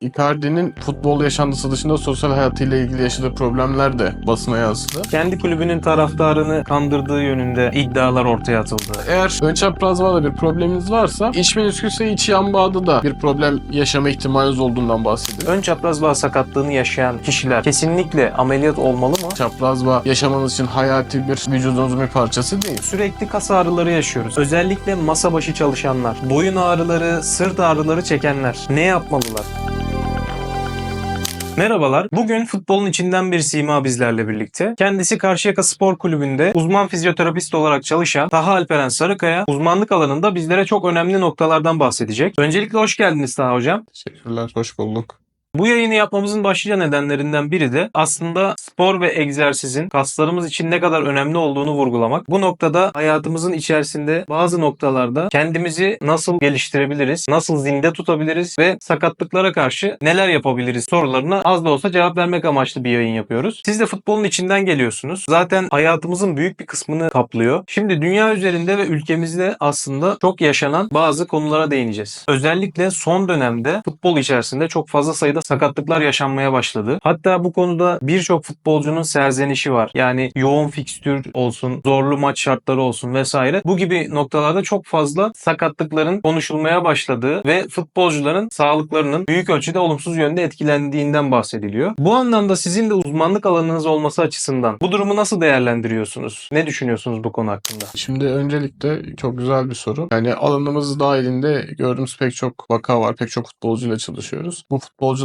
Icardi'nin futbol yaşantısı dışında sosyal hayatıyla ilgili yaşadığı problemler de basına yansıdı. Kendi kulübünün taraftarını kandırdığı yönünde iddialar ortaya atıldı. Eğer ön çapraz bağda bir probleminiz varsa iç menisküse iç yan bağda da bir problem yaşama ihtimaliniz olduğundan bahsediyor. Ön çapraz bağ sakatlığını yaşayan kişiler kesinlikle ameliyat olmalı mı? Çapraz bağ yaşamanız için hayati bir vücudunuzun bir parçası değil. Sürekli kas ağrıları yaşıyoruz. Özellikle masa başı çalışanlar, boyun ağrıları, sırt ağrıları çekenler ne yapmalılar? Merhabalar. Bugün futbolun içinden bir sima bizlerle birlikte. Kendisi Karşıyaka Spor Kulübü'nde uzman fizyoterapist olarak çalışan Taha Alperen Sarıkaya uzmanlık alanında bizlere çok önemli noktalardan bahsedecek. Öncelikle hoş geldiniz Taha Hocam. Teşekkürler, hoş bulduk. Bu yayını yapmamızın başlıca nedenlerinden biri de aslında spor ve egzersizin kaslarımız için ne kadar önemli olduğunu vurgulamak. Bu noktada hayatımızın içerisinde bazı noktalarda kendimizi nasıl geliştirebiliriz, nasıl zinde tutabiliriz ve sakatlıklara karşı neler yapabiliriz sorularına az da olsa cevap vermek amaçlı bir yayın yapıyoruz. Siz de futbolun içinden geliyorsunuz. Zaten hayatımızın büyük bir kısmını kaplıyor. Şimdi dünya üzerinde ve ülkemizde aslında çok yaşanan bazı konulara değineceğiz. Özellikle son dönemde futbol içerisinde çok fazla sayıda sakatlıklar yaşanmaya başladı. Hatta bu konuda birçok futbolcunun serzenişi var. Yani yoğun fikstür olsun, zorlu maç şartları olsun vesaire. Bu gibi noktalarda çok fazla sakatlıkların konuşulmaya başladığı ve futbolcuların sağlıklarının büyük ölçüde olumsuz yönde etkilendiğinden bahsediliyor. Bu anlamda sizin de uzmanlık alanınız olması açısından bu durumu nasıl değerlendiriyorsunuz? Ne düşünüyorsunuz bu konu hakkında? Şimdi öncelikle çok güzel bir soru. Yani alanımız dahilinde gördüğümüz pek çok vaka var, pek çok futbolcuyla çalışıyoruz. Bu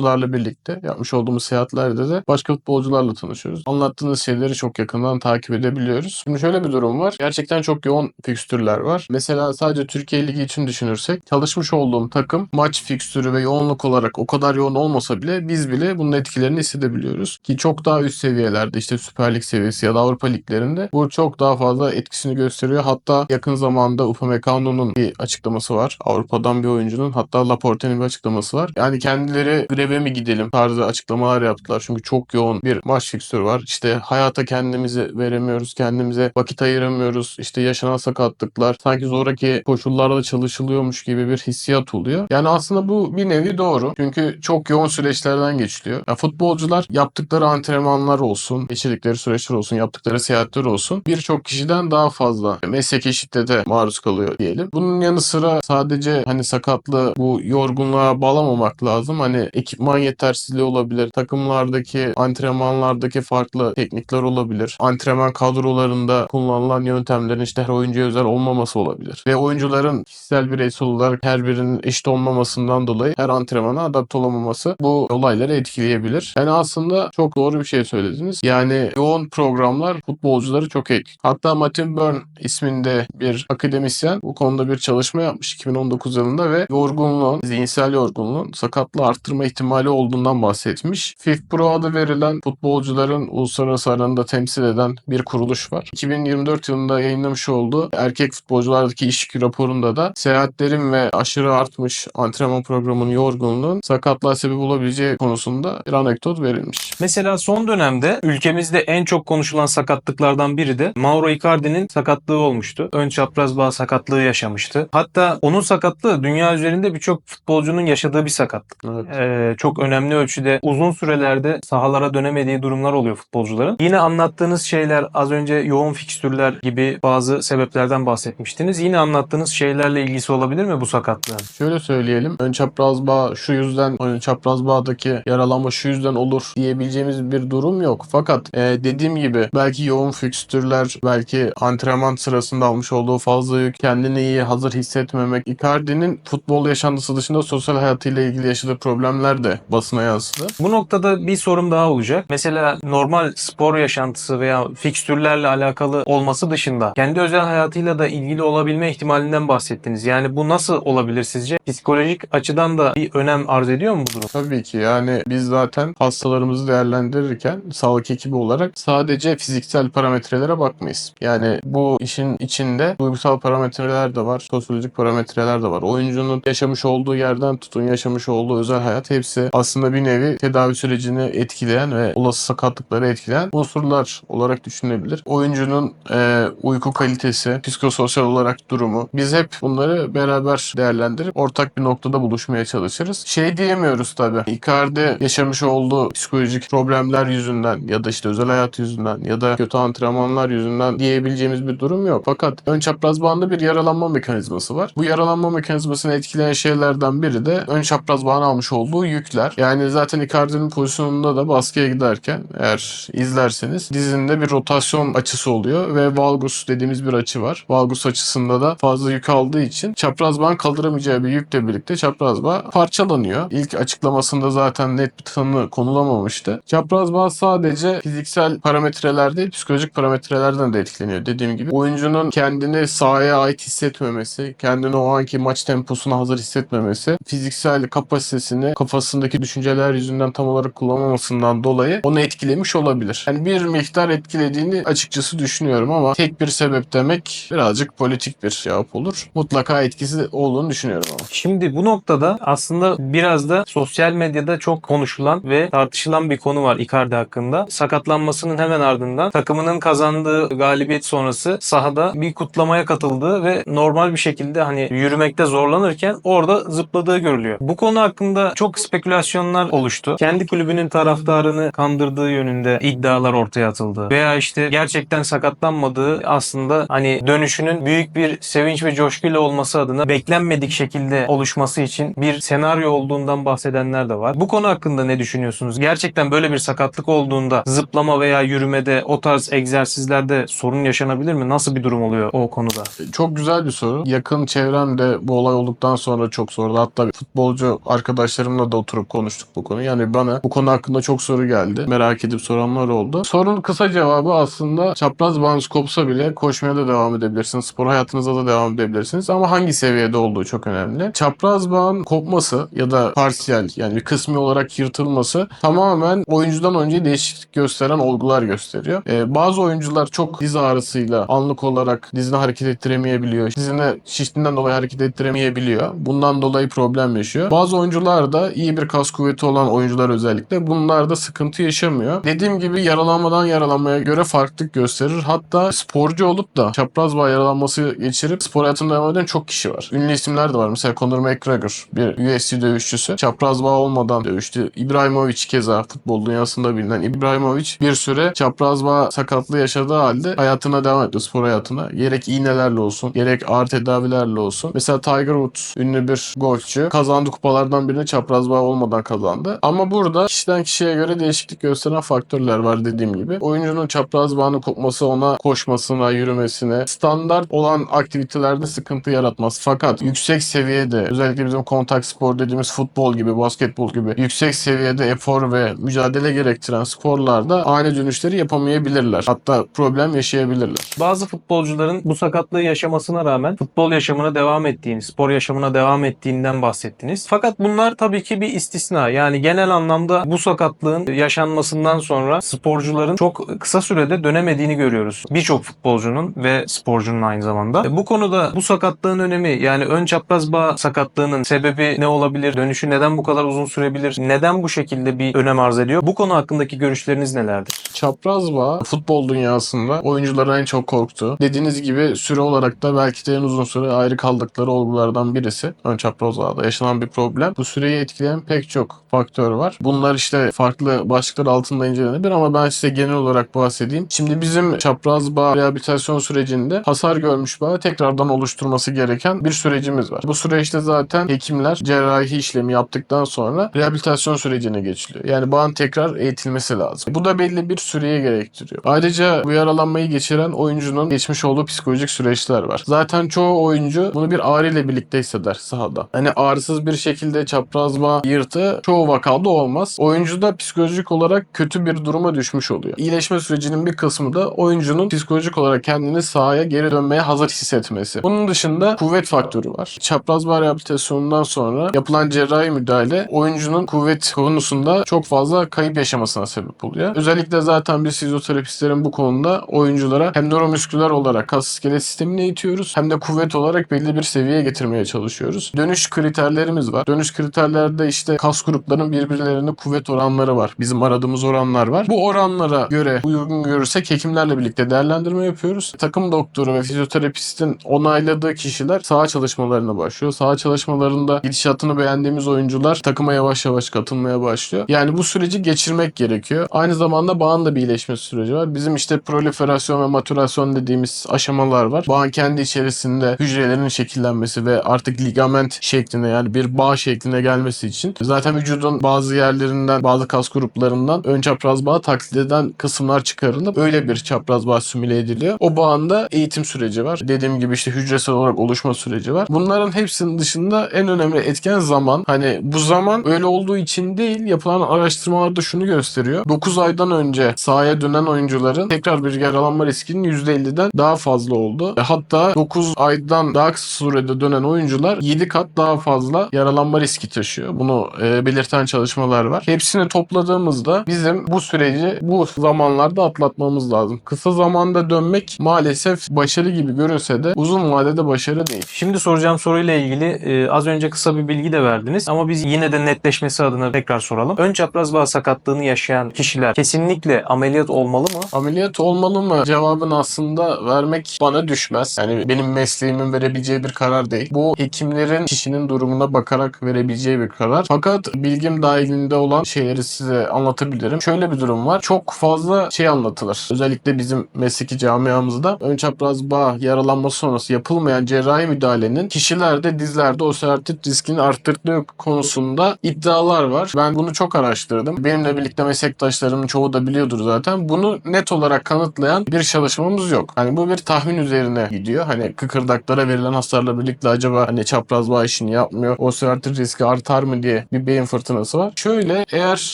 futbolcularla birlikte yapmış olduğumuz seyahatlerde de başka futbolcularla tanışıyoruz. Anlattığınız şeyleri çok yakından takip edebiliyoruz. Şimdi şöyle bir durum var. Gerçekten çok yoğun fikstürler var. Mesela sadece Türkiye Ligi için düşünürsek çalışmış olduğum takım maç fikstürü ve yoğunluk olarak o kadar yoğun olmasa bile biz bile bunun etkilerini hissedebiliyoruz. Ki çok daha üst seviyelerde işte Süper Lig seviyesi ya da Avrupa liglerinde bu çok daha fazla etkisini gösteriyor. Hatta yakın zamanda Upamecano'nun bir açıklaması var. Avrupa'dan bir oyuncunun hatta Laporte'nin bir açıklaması var. Yani kendileri greve mi gidelim tarzı açıklamalar yaptılar. Çünkü çok yoğun bir maç fikstürü var. İşte hayata kendimizi veremiyoruz. Kendimize vakit ayıramıyoruz. İşte yaşanan sakatlıklar sanki zoraki koşullarda çalışılıyormuş gibi bir hissiyat oluyor. Yani aslında bu bir nevi doğru. Çünkü çok yoğun süreçlerden geçiliyor. Ya futbolcular yaptıkları antrenmanlar olsun, geçirdikleri süreçler olsun, yaptıkları seyahatler olsun birçok kişiden daha fazla mesleki şiddete maruz kalıyor diyelim. Bunun yanı sıra sadece hani sakatlığı bu yorgunluğa bağlamamak lazım. Hani ekipman yetersizliği olabilir. Takımlardaki antrenmanlardaki farklı teknikler olabilir. Antrenman kadrolarında kullanılan yöntemlerin işte her oyuncuya özel olmaması olabilir. Ve oyuncuların kişisel bireysel olarak her birinin eşit olmamasından dolayı her antrenmana adapte olamaması bu olayları etkileyebilir. Yani aslında çok doğru bir şey söylediniz. Yani yoğun programlar futbolcuları çok etkiliyor. Hatta Martin Byrne isminde bir akademisyen bu konuda bir çalışma yapmış 2019 yılında ve yorgunluğun, zihinsel yorgunluğun sakatlığı arttırma ihtimali olduğundan bahsetmiş. FIFPro adı verilen futbolcuların uluslararası alanında temsil eden bir kuruluş var. 2024 yılında yayınlamış olduğu erkek futbolculardaki iş yükü raporunda da seyahatlerin ve aşırı artmış antrenman programının yorgunluğun sakatlığa sebep olabileceği konusunda bir anekdot verilmiş. Mesela son dönemde ülkemizde en çok konuşulan sakatlıklardan biri de Mauro Icardi'nin sakatlığı olmuştu. Ön çapraz bağ sakatlığı yaşamıştı. Hatta onun sakatlığı dünya üzerinde birçok futbolcunun yaşadığı bir sakatlık. Evet. Ee, çok önemli ölçüde uzun sürelerde sahalara dönemediği durumlar oluyor futbolcuların. Yine anlattığınız şeyler az önce yoğun fikstürler gibi bazı sebeplerden bahsetmiştiniz. Yine anlattığınız şeylerle ilgisi olabilir mi bu sakatlığın? Şöyle söyleyelim. Ön çapraz bağ şu yüzden ön çapraz bağdaki yaralanma şu yüzden olur diyebileceğimiz bir durum yok. Fakat e, dediğim gibi belki yoğun fikstürler, belki antrenman sırasında almış olduğu fazla yük, kendini iyi hazır hissetmemek. Icardi'nin futbol yaşantısı dışında sosyal hayatıyla ilgili yaşadığı problemler de basına yansıdı. Bu noktada bir sorum daha olacak. Mesela normal spor yaşantısı veya fikstürlerle alakalı olması dışında kendi özel hayatıyla da ilgili olabilme ihtimalinden bahsettiniz. Yani bu nasıl olabilir sizce? Psikolojik açıdan da bir önem arz ediyor mu bu durum? Tabii ki yani biz zaten hastalarımızı değerlendirirken sağlık ekibi olarak sadece fiziksel parametrelere bakmayız. Yani bu işin içinde duygusal parametreler de var, sosyolojik parametreler de var. Oyuncunun yaşamış olduğu yerden tutun yaşamış olduğu özel hayat hepsi aslında bir nevi tedavi sürecini etkileyen ve olası sakatlıkları etkileyen unsurlar olarak düşünülebilir. Oyuncunun e, uyku kalitesi, psikososyal olarak durumu. Biz hep bunları beraber değerlendirip ortak bir noktada buluşmaya çalışırız. Şey diyemiyoruz tabii. Icardi yaşamış olduğu psikolojik problemler yüzünden ya da işte özel hayat yüzünden ya da kötü antrenmanlar yüzünden diyebileceğimiz bir durum yok. Fakat ön çapraz bağında bir yaralanma mekanizması var. Bu yaralanma mekanizmasını etkileyen şeylerden biri de ön çapraz bağın almış olduğu yükler. Yani zaten Icardi'nin pozisyonunda da baskıya giderken eğer izlerseniz dizinde bir rotasyon açısı oluyor ve valgus dediğimiz bir açı var. Valgus açısında da fazla yük aldığı için çapraz bağın kaldıramayacağı bir yükle birlikte çapraz bağ parçalanıyor. İlk açıklamasında zaten net bir tanı konulamamıştı. Çapraz bağ sadece fiziksel parametreler değil, psikolojik parametrelerden de etkileniyor. Dediğim gibi oyuncunun kendini sahaya ait hissetmemesi, kendini o anki maç temposuna hazır hissetmemesi, fiziksel kapasitesini kafasındaki düşünceler yüzünden tam olarak kullanmamasından dolayı onu etkilemiş olabilir. Yani bir miktar etkilediğini açıkçası düşünüyorum ama tek bir sebep demek birazcık politik bir cevap olur. Mutlaka etkisi olduğunu düşünüyorum ama. Şimdi bu noktada aslında biraz da sosyal medyada çok konuşulan ve tartışılan bir konu var Icardi hakkında. Sakatlanmasının hemen ardından takımının kazandığı galibiyet sonrası sahada bir kutlamaya katıldığı ve normal bir şekilde hani yürümekte zorlanırken orada zıpladığı görülüyor. Bu konu hakkında çok spekülasyonlar oluştu. Kendi kulübünün taraftarını kandırdığı yönünde iddialar ortaya atıldı. Veya işte gerçekten sakatlanmadığı aslında hani dönüşünün büyük bir sevinç ve coşkuyla olması adına beklenmedik şekilde oluşması için bir senaryo olduğundan bahsedenler de var. Bu konu hakkında ne düşünüyorsunuz? Gerçekten böyle bir sakatlık olduğunda zıplama veya yürümede o tarz egzersizlerde sorun yaşanabilir mi? Nasıl bir durum oluyor o konuda? Çok güzel bir soru. Yakın çevremde bu olay olduktan sonra çok sordu. Hatta futbolcu arkadaşlarımla da oturup konuştuk bu konuyu. Yani bana bu konu hakkında çok soru geldi. Merak edip soranlar oldu. Sorunun kısa cevabı aslında çapraz bağınız kopsa bile koşmaya da devam edebilirsiniz. Spor hayatınıza da devam edebilirsiniz. Ama hangi seviyede olduğu çok önemli. Çapraz bağın kopması ya da parsiyel yani bir kısmi olarak yırtılması tamamen oyuncudan önce değişiklik gösteren olgular gösteriyor. Ee, bazı oyuncular çok diz ağrısıyla anlık olarak dizini hareket ettiremeyebiliyor. Dizine şiştiğinden dolayı hareket ettiremeyebiliyor. Bundan dolayı problem yaşıyor. Bazı oyuncular da iyi bir kas kuvveti olan oyuncular özellikle bunlarda sıkıntı yaşamıyor. Dediğim gibi yaralanmadan yaralanmaya göre farklılık gösterir. Hatta sporcu olup da çapraz bağ yaralanması geçirip spor hayatına devam eden çok kişi var. Ünlü isimler de var. Mesela Conor McGregor bir UFC dövüşçüsü. Çapraz bağ olmadan dövüştü. İbrahimovic keza futbol dünyasında bilinen İbrahimovic bir süre çapraz bağ sakatlığı yaşadığı halde hayatına devam etti spor hayatına. Gerek iğnelerle olsun, gerek ağır tedavilerle olsun. Mesela Tiger Woods ünlü bir golfçü. Kazandığı kupalardan birini çapraz bağ olmadan kazandı. Ama burada kişiden kişiye göre değişiklik gösteren faktörler var dediğim gibi. Oyuncunun çapraz bağının kopması ona koşmasına, yürümesine, standart olan aktivitelerde sıkıntı yaratmaz. Fakat yüksek seviyede özellikle bizim kontak spor dediğimiz futbol gibi, basketbol gibi yüksek seviyede efor ve mücadele gerektiren sporlarda aynı dönüşleri yapamayabilirler. Hatta problem yaşayabilirler. Bazı futbolcuların bu sakatlığı yaşamasına rağmen futbol yaşamına devam ettiğini, spor yaşamına devam ettiğinden bahsettiniz. Fakat bunlar tabii ki bir istisna. Yani genel anlamda bu sakatlığın yaşanmasından sonra sporcuların çok kısa sürede dönemediğini görüyoruz. Birçok futbolcunun ve sporcunun aynı zamanda. E, Bu konuda bu sakatlığın önemi yani ön çapraz bağ sakatlığının sebebi ne olabilir? Dönüşü neden bu kadar uzun sürebilir? Neden bu şekilde bir önem arz ediyor? Bu konu hakkındaki görüşleriniz nelerdir? Çapraz bağ futbol dünyasında oyuncuların en çok korktuğu. Dediğiniz gibi süre olarak da belki de en uzun süre ayrı kaldıkları olgulardan birisi. Ön çapraz bağda yaşanan bir problem. Bu süreyi etkileyen pek çok faktör var. Bunlar işte farklı başlıklar altında incelenebilir ama ben size genel olarak bahsedeyim. Şimdi bizim çapraz bağ rehabilitasyon sürecinde hasar görmüş bağı tekrardan oluşturması gereken bir sürecimiz var. Bu süreçte zaten hekimler cerrahi işlemi yaptıktan sonra rehabilitasyon sürecine geçiliyor. Yani bağın tekrar eğitilmesi lazım. Bu da belli bir süreye gerektiriyor. Ayrıca bu yaralanmayı geçiren oyuncunun geçmiş olduğu psikolojik süreçler var. Zaten çoğu oyuncu bunu bir ağrı ile birlikte hisseder sahada. Hani ağrısız bir şekilde çapraz bağ yırtı çoğu vakada olmaz. Oyuncu da psikolojik olarak kötü bir duruma düşmüş oluyor. İyileşme sürecinin bir kısmı da oyuncunun psikolojik olarak kendini sahaya geri dönmeye hazır hissetmesi. Bunun dışında kuvvet faktörü var. Çapraz bağ rehabilitasyonundan sonra yapılan cerrahi müdahale oyuncunun kuvvet konusunda çok fazla kayıp yaşamasına sebep oluyor. Özellikle zaten biz fizyoterapistlerin bu konuda oyunculara hem nöromüsküler olarak kas iskelet sistemini eğitiyoruz hem de kuvvet olarak belli bir seviyeye getirmeye çalışıyoruz. Dönüş kriterlerimiz var. Dönüş kriterlerde işte işte kas gruplarının birbirlerine kuvvet oranları var. Bizim aradığımız oranlar var. Bu oranlara göre uygun görürsek hekimlerle birlikte değerlendirme yapıyoruz. Takım doktoru ve fizyoterapistin onayladığı kişiler saha çalışmalarına başlıyor. Saha çalışmalarında gidişatını beğendiğimiz oyuncular takıma yavaş yavaş katılmaya başlıyor. Yani bu süreci geçirmek gerekiyor. Aynı zamanda bağın da bir iyileşme süreci var. Bizim işte proliferasyon ve matürasyon dediğimiz aşamalar var. Bağın kendi içerisinde hücrelerin şekillenmesi ve artık ligament şeklinde yani bir bağ şekline gelmesi için zaten vücudun bazı yerlerinden bazı kas gruplarından ön çapraz bağ taklit eden kısımlar çıkarılıp öyle bir çapraz bağ simüle ediliyor. O bağın da eğitim süreci var. Dediğim gibi işte hücresel olarak oluşma süreci var. Bunların hepsinin dışında en önemli etken zaman. Hani bu zaman öyle olduğu için değil yapılan araştırmalarda şunu gösteriyor. 9 aydan önce sahaya dönen oyuncuların tekrar bir yaralanma riskinin %50'den daha fazla oldu. E, Hatta 9 aydan daha kısa sürede dönen oyuncular 7 kat daha fazla yaralanma riski taşıyor. Bunu e, belirten çalışmalar var. Hepsini topladığımızda bizim bu süreci bu zamanlarda atlatmamız lazım. Kısa zamanda dönmek maalesef başarı gibi görünse de uzun vadede başarı değil. Şimdi soracağım soruyla ilgili e, az önce kısa bir bilgi de verdiniz ama biz yine de netleşmesi adına tekrar soralım. Ön çapraz bağ sakatlığını yaşayan kişiler kesinlikle ameliyat olmalı mı? Ameliyat olmalı mı? Cevabını aslında vermek bana düşmez. Yani benim mesleğimin verebileceği bir karar değil. Bu hekimlerin kişinin durumuna bakarak verebileceği bir karar. Fakat bilgim dahilinde olan şeyleri size anlatabilirim. Şöyle bir durum var. Çok fazla şey anlatılır. Özellikle bizim mesleki camiamızda ön çapraz bağ yaralanması sonrası yapılmayan cerrahi müdahalenin kişilerde dizlerde osteoartrit riskini arttırdığı konusunda iddialar var. Ben bunu çok araştırdım. Benimle birlikte meslektaşlarımın çoğu da biliyordur zaten. Bunu net olarak kanıtlayan bir çalışmamız yok. Hani bu bir tahmin üzerine gidiyor. Hani kıkırdaklara verilen hasarla birlikte acaba hani çapraz bağ işini yapmıyor. Osteoartrit riski artar mı diye bir beyin fırtınası var. Şöyle eğer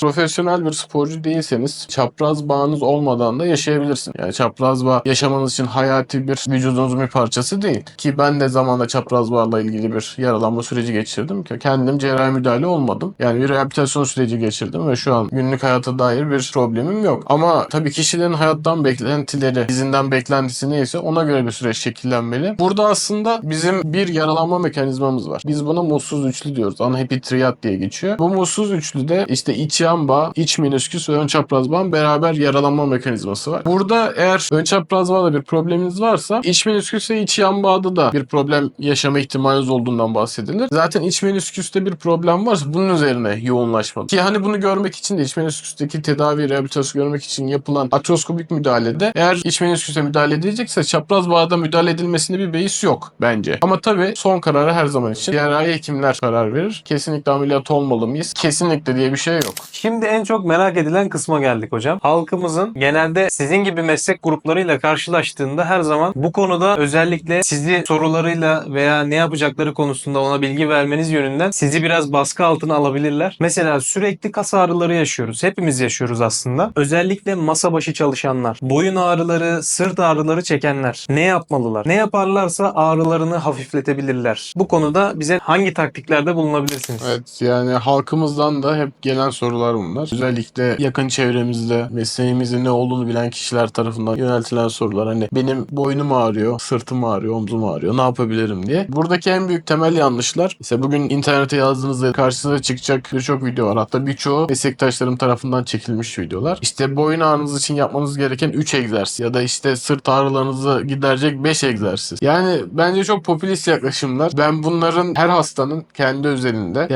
profesyonel bir sporcu değilseniz çapraz bağınız olmadan da yaşayabilirsin. Yani çapraz bağ yaşamanız için hayati bir vücudunuzun bir parçası değil. Ki ben de zamanla çapraz bağla ilgili bir yaralanma süreci geçirdim ki kendim cerrahi müdahale olmadım. Yani bir rehabilitasyon süreci geçirdim ve şu an günlük hayata dair bir problemim yok. Ama tabii kişilerin hayattan beklentileri, izinden beklentisi neyse ona göre bir süreç şekillenmeli. Burada aslında bizim bir yaralanma mekanizmamız var. Biz buna mutsuz üçlü diyoruz. Anhepitriyat diye geçiyor. Bu mutsuz üçlüde işte iç yan iç menisküs ve ön çapraz bağın beraber yaralanma mekanizması var. Burada eğer ön çapraz bağda bir probleminiz varsa iç menisküs ve iç yan bağda da bir problem yaşama ihtimaliniz olduğundan bahsedilir. Zaten iç menisküste bir problem varsa bunun üzerine yoğunlaşmalı. Ki hani bunu görmek için de iç menisküsteki tedavi rehabilitasyon görmek için yapılan atroskopik müdahalede eğer iç menisküse müdahale edilecekse çapraz bağda müdahale edilmesinde bir beis yok bence. Ama tabii son kararı her zaman için cerrahi hekimler karar verir. Kesinlikle ameliyat olmalı mıyız? Kesinlikle diye bir şey yok. Şimdi en çok merak edilen kısma geldik hocam. Halkımızın genelde sizin gibi meslek gruplarıyla karşılaştığında her zaman bu konuda özellikle sizi sorularıyla veya ne yapacakları konusunda ona bilgi vermeniz yönünden sizi biraz baskı altına alabilirler. Mesela sürekli kas ağrıları yaşıyoruz. Hepimiz yaşıyoruz aslında. Özellikle masa başı çalışanlar, boyun ağrıları, sırt ağrıları çekenler ne yapmalılar? Ne yaparlarsa ağrılarını hafifletebilirler. Bu konuda bize hangi taktiklerde bulunabilirsiniz? Evet yani halkımızdan da hep gelen sorular bunlar. Özellikle yakın çevremizde mesleğimizin ne olduğunu bilen kişiler tarafından yöneltilen sorular. Hani benim boynum ağrıyor, sırtım ağrıyor, omzum ağrıyor ne yapabilirim diye. Buradaki en büyük temel yanlışlar ise bugün internete yazdığınızda karşınıza çıkacak birçok video var. Hatta birçoğu meslektaşlarım tarafından çekilmiş videolar. İşte boyun ağrınız için yapmanız gereken 3 egzersiz ya da işte sırt ağrılarınızı giderecek 5 egzersiz. Yani bence çok popülist yaklaşımlar. Ben bunların her hastanın kendi özelinde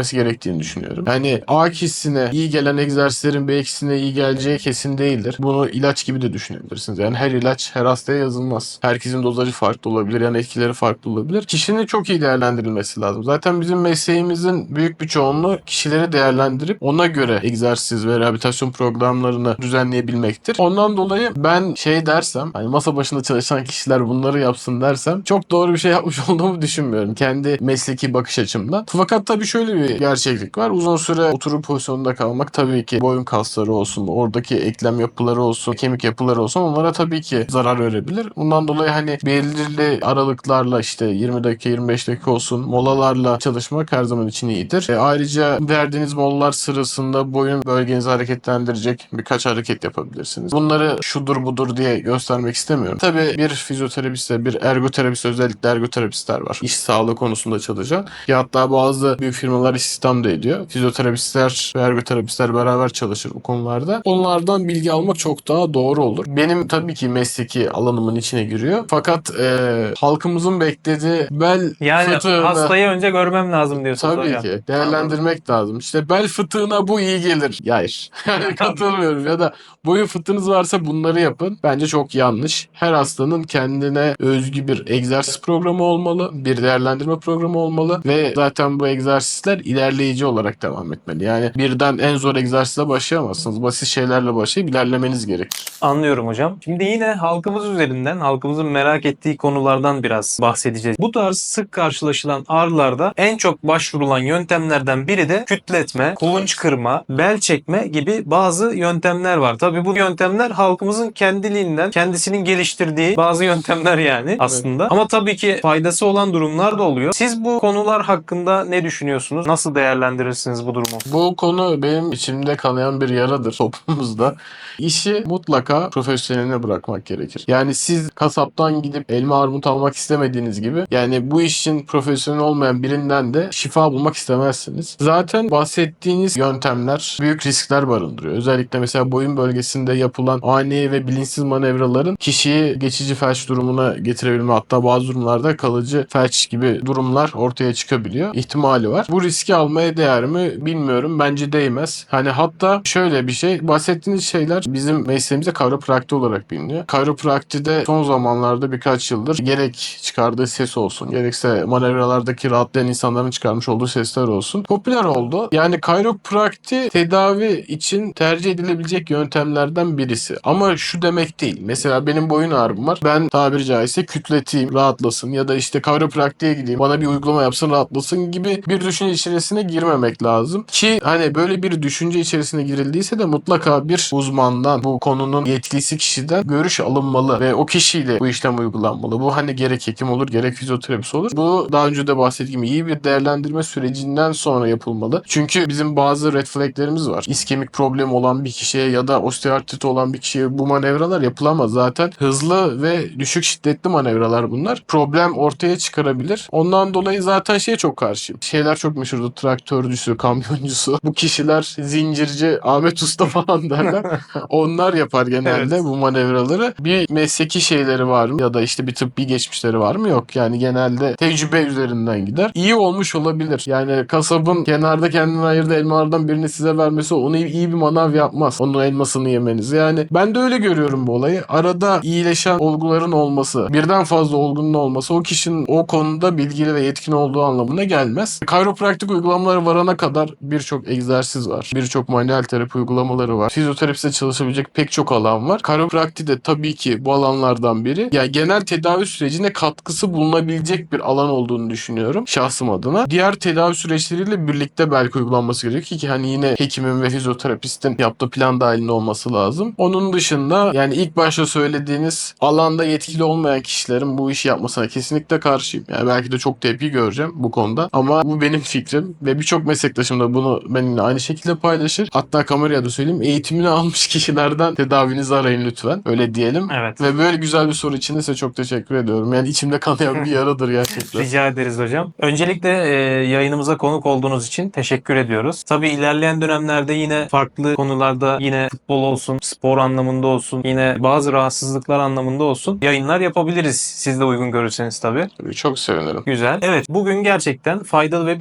değerlendirmesi gerektiğini düşünüyorum. Yani A kişisine iyi gelen egzersizlerin B kişisine iyi geleceği kesin değildir. Bunu ilaç gibi de düşünebilirsiniz. Yani her ilaç her hastaya yazılmaz. Herkesin dozajı farklı olabilir. Yani etkileri farklı olabilir. Kişinin çok iyi değerlendirilmesi lazım. Zaten bizim mesleğimizin büyük bir çoğunluğu kişileri değerlendirip ona göre egzersiz ve rehabilitasyon programlarını düzenleyebilmektir. Ondan dolayı ben şey dersem hani masa başında çalışan kişiler bunları yapsın dersem çok doğru bir şey yapmış olduğumu düşünmüyorum. Kendi mesleki bakış açımdan. Fakat tabii şöyle bir gerçeklik var. Uzun süre oturup pozisyonda kalmak tabii ki boyun kasları olsun, oradaki eklem yapıları olsun, kemik yapıları olsun onlara tabii ki zarar verebilir. Bundan dolayı hani belirli aralıklarla işte 20 dakika 25 dakika olsun molalarla çalışmak her zaman için iyidir. E, ayrıca verdiğiniz molalar sırasında boyun bölgenizi hareketlendirecek birkaç hareket yapabilirsiniz. Bunları şudur budur diye göstermek istemiyorum. Tabii bir fizyoterapiste, bir ergoterapist özellikle ergoterapistler var. İş sağlığı konusunda çalışan. Ya hatta bazı büyük firmalar istihdam da ediyor. Fizyoterapistler ve ergoterapistler beraber çalışır bu konularda. Onlardan bilgi almak çok daha doğru olur. Benim tabii ki mesleki alanımın içine giriyor. Fakat e, halkımızın beklediği bel Yani fıtığına... hastayı önce görmem lazım diyorsunuz Tabii hocam. ki. Değerlendirmek lazım. İşte bel fıtığına bu iyi gelir. Ya Hayır. Katılmıyorum. Ya da boyun fıtığınız varsa bunları yapın. Bence çok yanlış. Her hastanın kendine özgü bir egzersiz programı olmalı. Bir değerlendirme programı olmalı. Ve zaten bu egzersizler ilerleyici olarak devam etmeli. Yani birden en zor egzersizle başlayamazsınız. Basit şeylerle başlayıp ilerlemeniz gerekir. Anlıyorum hocam. Şimdi yine halkımız üzerinden, halkımızın merak ettiği konulardan biraz bahsedeceğiz. Bu tarz sık karşılaşılan ağrılarda en çok başvurulan yöntemlerden biri de kütletme, kulunç kırma, bel çekme gibi bazı yöntemler var. Tabii bu yöntemler halkımızın kendiliğinden, kendisinin geliştirdiği bazı yöntemler yani aslında. Ama tabii ki faydası olan durumlar da oluyor. Siz bu konular hakkında ne düşünüyorsunuz? Nasıl değerlendirirsiniz bu durumu? Bu konu benim içimde kanayan bir yaradır toplumumuzda. İşi mutlaka profesyoneline bırakmak gerekir. Yani siz kasaptan gidip elma armut almak istemediğiniz gibi yani bu işin profesyonel olmayan birinden de şifa bulmak istemezsiniz. Zaten bahsettiğiniz yöntemler büyük riskler barındırıyor. Özellikle mesela boyun bölgesinde yapılan ani ve bilinçsiz manevraların kişiyi geçici felç durumuna getirebilme hatta bazı durumlarda kalıcı felç gibi durumlar ortaya çıkabiliyor. İhtimali var. Bu riski almaya değer mi bilmiyorum. Bence değmez. Hani hatta şöyle bir şey bahsettiğiniz şeyler bizim mesleğimizde kavroprakti olarak biliniyor. Kavropraktide son zamanlarda birkaç yıldır gerek çıkardığı ses olsun gerekse manevralardaki rahatlayan insanların çıkarmış olduğu sesler olsun popüler oldu. Yani kavroprakti tedavi için tercih edilebilecek yöntemlerden birisi. Ama şu demek değil. Mesela benim boyun ağrım var. Ben tabiri caizse kütleteyim, rahatlasın ya da işte kavropraktiğe gideyim, bana bir uygulama yapsın, rahatlasın gibi bir düşünce içerisine girmemek lazım. Ki hani böyle bir düşünce içerisine girildiyse de mutlaka bir uzmandan, bu konunun yetkilisi kişiden görüş alınmalı ve o kişiyle bu işlem uygulanmalı. Bu hani gerek hekim olur, gerek fizyoterapist olur. Bu daha önce de bahsettiğim iyi bir değerlendirme sürecinden sonra yapılmalı. Çünkü bizim bazı red flaglerimiz var. İskemik problemi olan bir kişiye ya da osteoartrit olan bir kişiye bu manevralar yapılamaz. Zaten hızlı ve düşük şiddetli manevralar bunlar. Problem ortaya çıkarabilir. Ondan dolayı zaten şeye çok karşıyım. Şeyler çok meşhurdu. Traktörcüsü, kamyoncusu. Bu kişiler zincirci, Ahmet Usta falan derler. Onlar yapar genelde Evet. bu manevraları. Bir mesleki şeyleri var mı? Ya da işte bir tıbbi geçmişleri var mı? Yok. Yani genelde tecrübe üzerinden gider. İyi olmuş olabilir. Yani kasabın kenarda kendine ayırdığı elmalardan birini size vermesi onu iyi bir manav yapmaz. Onun elmasını yemeniz. Yani ben de öyle görüyorum bu olayı. Arada iyileşen olguların olması, birden fazla olgunun olması o kişinin o konuda bilgili ve yetkin olduğu anlamına gelmez. Kayropraktik uygulamaları varana kadar birçok egzersiz var. Birçok manuel terapi uygulamaları var. Fizyoterapiste çalışabilecek pek çok alan var. Kayropraktik de tabii ki bu alanlardan biri. Yani genel tedavi sürecine katkısı bulunabilecek bir alan olduğunu düşünüyorum şahsım adına. Diğer tedavi süreçleriyle birlikte belki uygulanması gerekiyor ki hani yine hekimin ve fizyoterapistin yaptığı plan dahilinde olması lazım. Onun dışında yani ilk başta söylediğiniz alanda yetkili olmayan kişilerin bu işi yapmasına kesinlikle karşıyım. Yani belki de çok tepki göreceğim bu konuda ama bu benim fikrim ve birçok meslektaşım da bunu benimle aynı şekilde paylaşır. Hatta kameraya da söyleyeyim eğitimini almış kişilerden tedavinizi arayın lütfen. Öyle diyelim. Evet. Ve böyle güzel bir soru için de size çok teşekkür ediyorum. Yani içimde kanayan bir yaradır gerçekten. Rica ederiz hocam. Öncelikle e, yayınımıza konuk olduğunuz için teşekkür ediyoruz. Tabii ilerleyen dönemlerde yine farklı konularda yine futbol olsun, spor anlamında olsun, yine bazı rahatsızlıklar anlamında olsun yayınlar yapabiliriz. Siz de uygun görürseniz tabii. Çok sevinirim. Güzel. Evet bugün gerçekten faydalı ve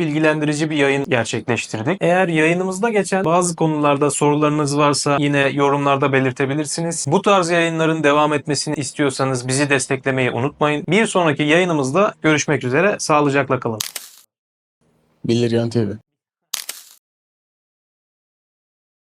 bilgilendirici bir yayın gerçekleştirdik. Eğer yayınımızda geçen bazı konularda sorularınız varsa yine yorumlarda belirtebilirsiniz. Bu tarz yayınların devam etmesini istiyorsanız bizi desteklemeyi unutmayın. Bir sonraki yayınımızda görüşmek üzere. Sağlıcakla kalın. Biliryan TV.